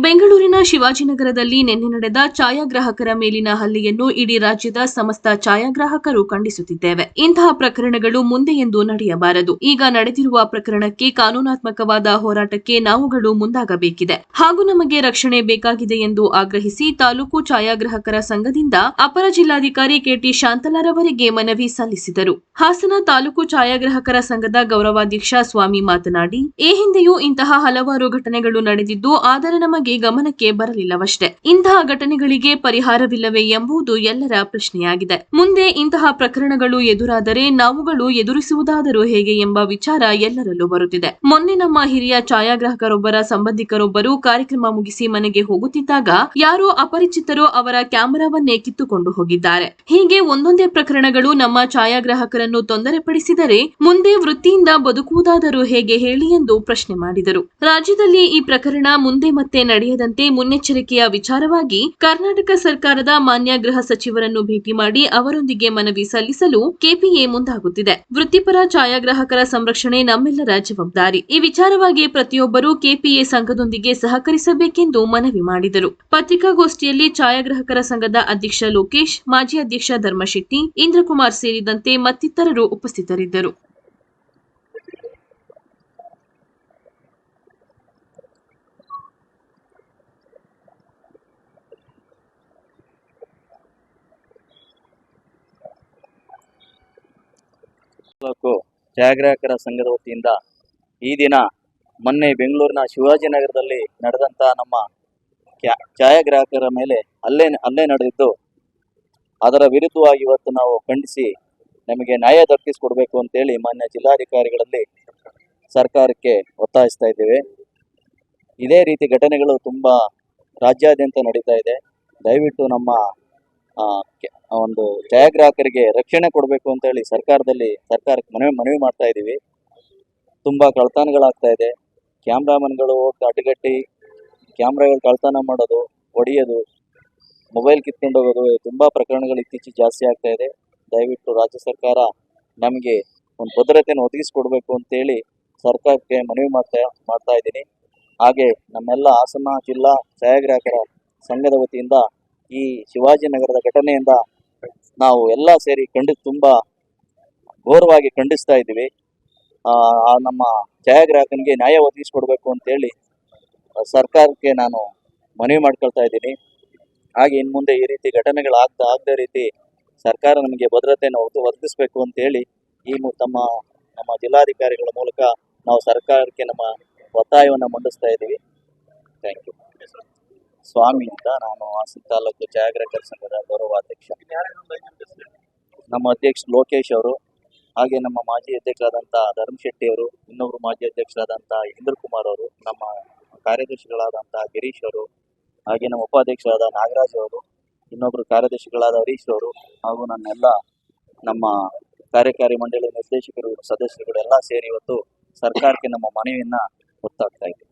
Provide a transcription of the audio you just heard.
ಬೆಂಗಳೂರು ಶಿವಾಜಿನಗರದಲ್ಲಿ ನಿನ್ನೆ ನಡೆದ ಛಾಯಾಗ್ರಾಹಕರ ಮೇಲಿನ ಹಲ್ಲೆಯನ್ನು ಇಡೀ ರಾಜ್ಯದ ಸಮಸ್ತ ಛಾಯಾಗ್ರಾಹಕರು ಖಂಡಿಸುತ್ತಿದ್ದೇವೆ. ಇಂತಹ ಪ್ರಕರಣಗಳು ಮುಂದೆ ಎಂದು ನಡೆಯಬಾರದು. ಈಗ ನಡೆದಿರುವ ಪ್ರಕರಣಕ್ಕೆ ಕಾನೂನಾತ್ಮಕವಾದ ಹೋರಾಟಕ್ಕೆ ನಾವುಗಳು ಮುಂದಾಗಬೇಕಿದೆ. ಹಾಗೂ ನಮಗೆ ರಕ್ಷಣೆ ಬೇಕಾಗಿದೆ ಎಂದು ಆಗ್ರಹಿಸಿ ತಾಲೂಕು ಛಾಯಾಗ್ರಾಹಕರ ಸಂಘದಿಂದ ಅಪರ ಜಿಲ್ಲಾಧಿಕಾರಿ ಕೆಟಿ ಶಾಂತಲಾರವರಿಗೆ ಮನವಿ ಸಲ್ಲಿಸಿದರು. ಹಾಸನ ತಾಲೂಕು ಛಾಯಾಗ್ರಾಹಕರ ಸಂಘದ ಗೌರವಾಧ್ಯಕ್ಷ ಸ್ವಾಮಿ ಮಾತನಾಡಿ, ಈ ಹಿಂದೆಯೂ ಇಂತಹ ಹಲವಾರು ಘಟನೆಗಳು ನಡೆದಿದ್ದು, ಆದರೆ ನಮಗೆ ಗಮನಕ್ಕೆ ಬರಲಿಲ್ಲವಷ್ಟೇ. ಇಂತಹ ಘಟನೆಗಳಿಗೆ ಪರಿಹಾರವಿಲ್ಲವೇ ಎಂಬುದು ಎಲ್ಲರ ಪ್ರಶ್ನೆಯಾಗಿದೆ. ಮುಂದೆ ಇಂತಹ ಪ್ರಕರಣಗಳು ಎದುರಾದರೆ ನಾವುಗಳು ಎದುರಿಸುವುದಾದರೂ ಹೇಗೆ ಎಂಬ ವಿಚಾರ ಎಲ್ಲರಲ್ಲೂ ಬರುತ್ತಿದೆ. ಮೊನ್ನೆ ನಮ್ಮ ಹಿರಿಯ ಛಾಯಾಗ್ರಾಹಕರೊಬ್ಬರ ಸಂಬಂಧಿಕರೊಬ್ಬರು ಕಾರ್ಯಕ್ರಮ ಮುಗಿಸಿ ಮನೆಗೆ ಹೋಗುತ್ತಿದ್ದಾಗ ಯಾರೋ ಅಪರಿಚಿತರು ಅವರ ಕ್ಯಾಮೆರಾವನ್ನೇ ಕಿತ್ತುಕೊಂಡು ಹೋಗಿದ್ದಾರೆ. ಹೀಗೆ ಒಂದೊಂದೇ ಪ್ರಕರಣಗಳು ನಮ್ಮ ಛಾಯಾಗ್ರಾಹಕರನ್ನು ತೊಂದರೆಪಡಿಸಿದರೆ ಮುಂದೆ ವೃತ್ತಿಯಿಂದ ಬದುಕುವುದಾದರೂ ಹೇಗೆ ಹೇಳಿ ಎಂದು ಪ್ರಶ್ನೆ ಮಾಡಿದರು. ರಾಜ್ಯದಲ್ಲಿ ಈ ಪ್ರಕರಣ ಮುಂದೆ ಮತ್ತೆ ನಡೆಯದಂತೆ ಮುನ್ನೆಚ್ಚರಿಕೆಯ ವಿಚಾರವಾಗಿ ಕರ್ನಾಟಕ ಸರ್ಕಾರದ ಮಾನ್ಯ ಗೃಹ ಸಚಿವರನ್ನು ಭೇಟಿ ಮಾಡಿ ಅವರೊಂದಿಗೆ ಮನವಿ ಸಲ್ಲಿಸಲು ಕೆಪಿಎ ಮುಂದಾಗುತ್ತಿದೆ. ವೃತ್ತಿಪರ ಛಾಯಾಗ್ರಾಹಕರ ಸಂರಕ್ಷಣೆ ನಮ್ಮೆಲ್ಲರ ಜವಾಬ್ದಾರಿ. ಈ ವಿಚಾರವಾಗಿ ಪ್ರತಿಯೊಬ್ಬರೂ ಕೆಪಿಎ ಸಂಘದೊಂದಿಗೆ ಸಹಕರಿಸಬೇಕೆಂದು ಮನವಿ ಮಾಡಿದರು. ಪತ್ರಿಕಾಗೋಷ್ಠಿಯಲ್ಲಿ ಛಾಯಾಗ್ರಾಹಕರ ಸಂಘದ ಅಧ್ಯಕ್ಷ ಲೋಕೇಶ್, ಮಾಜಿ ಅಧ್ಯಕ್ಷ ಧರ್ಮಶೆಟ್ಟಿ, ಇಂದ್ರಕುಮಾರ್ ಸೇರಿದಂತೆ ಮತ್ತಿತರರು ಉಪಸ್ಥಿತರಿದ್ದರು. ತಾಲೂಕು ಛಾಯಾಗ್ರಾಹಕರ ಸಂಘದ ವತಿಯಿಂದ ಈ ದಿನ ಮೊನ್ನೆ ಬೆಂಗಳೂರಿನ ಶಿವಾಜಿನಗರದಲ್ಲಿ ನಡೆದಂಥ ನಮ್ಮ ಛಾಯಾಗ್ರಾಹಕರ ಮೇಲೆ ಅಲ್ಲೇ ಅಲ್ಲೇ ನಡೆದಿದ್ದು, ಅದರ ವಿರುದ್ಧವಾಗಿ ಇವತ್ತು ನಾವು ಖಂಡಿಸಿ ನಮಗೆ ನ್ಯಾಯ ದೊರಕಿಸಿಕೊಡ್ಬೇಕು ಅಂತೇಳಿ ಮಾನ್ಯ ಜಿಲ್ಲಾಧಿಕಾರಿಗಳಲ್ಲಿ ಸರ್ಕಾರಕ್ಕೆ ಒತ್ತಾಯಿಸ್ತಾ ಇದ್ದೇವೆ. ಇದೇ ರೀತಿ ಘಟನೆಗಳು ತುಂಬ ರಾಜ್ಯಾದ್ಯಂತ ನಡೀತಾ ಇದೆ. ದಯವಿಟ್ಟು ನಮ್ಮ ಒಂದು ಛಾಯಾಗ್ರಾಹಕರಿಗೆ ರಕ್ಷಣೆ ಕೊಡಬೇಕು ಅಂತ ಹೇಳಿ ಸರ್ಕಾರದಲ್ಲಿ ಸರ್ಕಾರಕ್ಕೆ ಮನವಿ ಮನವಿ ಮಾಡ್ತಾ ಇದ್ದೀವಿ. ತುಂಬ ಕಳ್ತನಗಳಾಗ್ತಾ ಇದೆ. ಕ್ಯಾಮ್ರಾಮನ್ಗಳು ಹೋಗಿ ಅಡ್ಡಗಟ್ಟಿ ಕ್ಯಾಮ್ರಾಗಳು ಕಳ್ತನ ಮಾಡೋದು, ಹೊಡೆಯೋದು, ಮೊಬೈಲ್ ಕಿತ್ಕೊಂಡು ಹೋಗೋದು ತುಂಬ ಪ್ರಕರಣಗಳು ಇತ್ತೀಚೆಗೆ ಜಾಸ್ತಿ ಆಗ್ತಾ ಇದೆ. ದಯವಿಟ್ಟು ರಾಜ್ಯ ಸರ್ಕಾರ ನಮಗೆ ಒಂದು ಭದ್ರತೆಯನ್ನು ಒದಗಿಸಿಕೊಡ್ಬೇಕು ಅಂತೇಳಿ ಸರ್ಕಾರಕ್ಕೆ ಮನವಿ ಮಾಡ್ತಾ ಮಾಡ್ತಾ ಇದ್ದೀನಿ. ಹಾಗೆ ನಮ್ಮೆಲ್ಲ ಹಾಸನ ಜಿಲ್ಲಾ ಛಾಯಾಗ್ರಾಹಕರ ಸಂಘದ ವತಿಯಿಂದ ಈ ಶಿವಾಜಿನಗರದ ಘಟನೆಯಿಂದ ನಾವು ಎಲ್ಲ ಸೇರಿ ಖಂಡಿ, ತುಂಬ ಘೋರವಾಗಿ ಖಂಡಿಸ್ತಾ ಇದ್ದೀವಿ. ನಮ್ಮ ಛಾಯಾಗ್ರಾಹಕನಿಗೆ ನ್ಯಾಯ ಒದಗಿಸ್ಕೊಡ್ಬೇಕು ಅಂತೇಳಿ ಸರ್ಕಾರಕ್ಕೆ ನಾನು ಮನವಿ ಮಾಡ್ಕೊಳ್ತಾ ಇದ್ದೀನಿ. ಹಾಗೆ ಇನ್ನು ಮುಂದೆ ಈ ರೀತಿ ಘಟನೆಗಳು ಆಗ್ತಾ, ಆಗದ ರೀತಿ ಸರ್ಕಾರ ನಮಗೆ ಭದ್ರತೆಯನ್ನು ಒದ- ಒದಗಿಸ್ಬೇಕು ಅಂತೇಳಿ, ಈ ತಮ್ಮ, ನಮ್ಮ ಜಿಲ್ಲಾಧಿಕಾರಿಗಳ ಮೂಲಕ ನಾವು ಸರ್ಕಾರಕ್ಕೆ ನಮ್ಮ ಒತ್ತಾಯವನ್ನು ಮಂಡಿಸ್ತಾ ಇದ್ದೀವಿ. Thank you. ಸ್ವಾಮಿ ಅಂತ ನಾನು ಹಾಸನ ತಾಲೂಕು ಛಾಯಾಗ್ರಾಹಕರ ಸಂಘದ ಗೌರವಾಧ್ಯಕ್ಷ ನಮ್ಮ ಅಧ್ಯಕ್ಷ ಲೋಕೇಶ್ ಅವರು, ಹಾಗೆ ನಮ್ಮ ಮಾಜಿ ಅಧ್ಯಕ್ಷರಾದಂಥ ಧರ್ಮ್ ಶೆಟ್ಟಿ ಅವರು, ಇನ್ನೊಬ್ರು ಮಾಜಿ ಅಧ್ಯಕ್ಷರಾದಂಥ ಇಂದ್ರ ಕುಮಾರ್ ಅವರು, ನಮ್ಮ ಕಾರ್ಯದರ್ಶಿಗಳಾದಂಥ ಗಿರೀಶ್ ಅವರು, ಹಾಗೆ ನಮ್ಮ ಉಪಾಧ್ಯಕ್ಷರಾದ ನಾಗರಾಜ್ ಅವರು, ಇನ್ನೊಬ್ರು ಕಾರ್ಯದರ್ಶಿಗಳಾದ ಹರೀಶ್ ಅವರು, ಹಾಗೂ ನನ್ನೆಲ್ಲ ನಮ್ಮ ಕಾರ್ಯಕಾರಿ ಮಂಡಳಿ ನಿರ್ದೇಶಕರು, ಸದಸ್ಯರುಗಳೆಲ್ಲ ಸೇರಿ ಇವತ್ತು ಸರ್ಕಾರಕ್ಕೆ ನಮ್ಮ ಮನವಿಯನ್ನ ಗೊತ್ತಾಗ್ತಾ ಇದ್ದೀವಿ.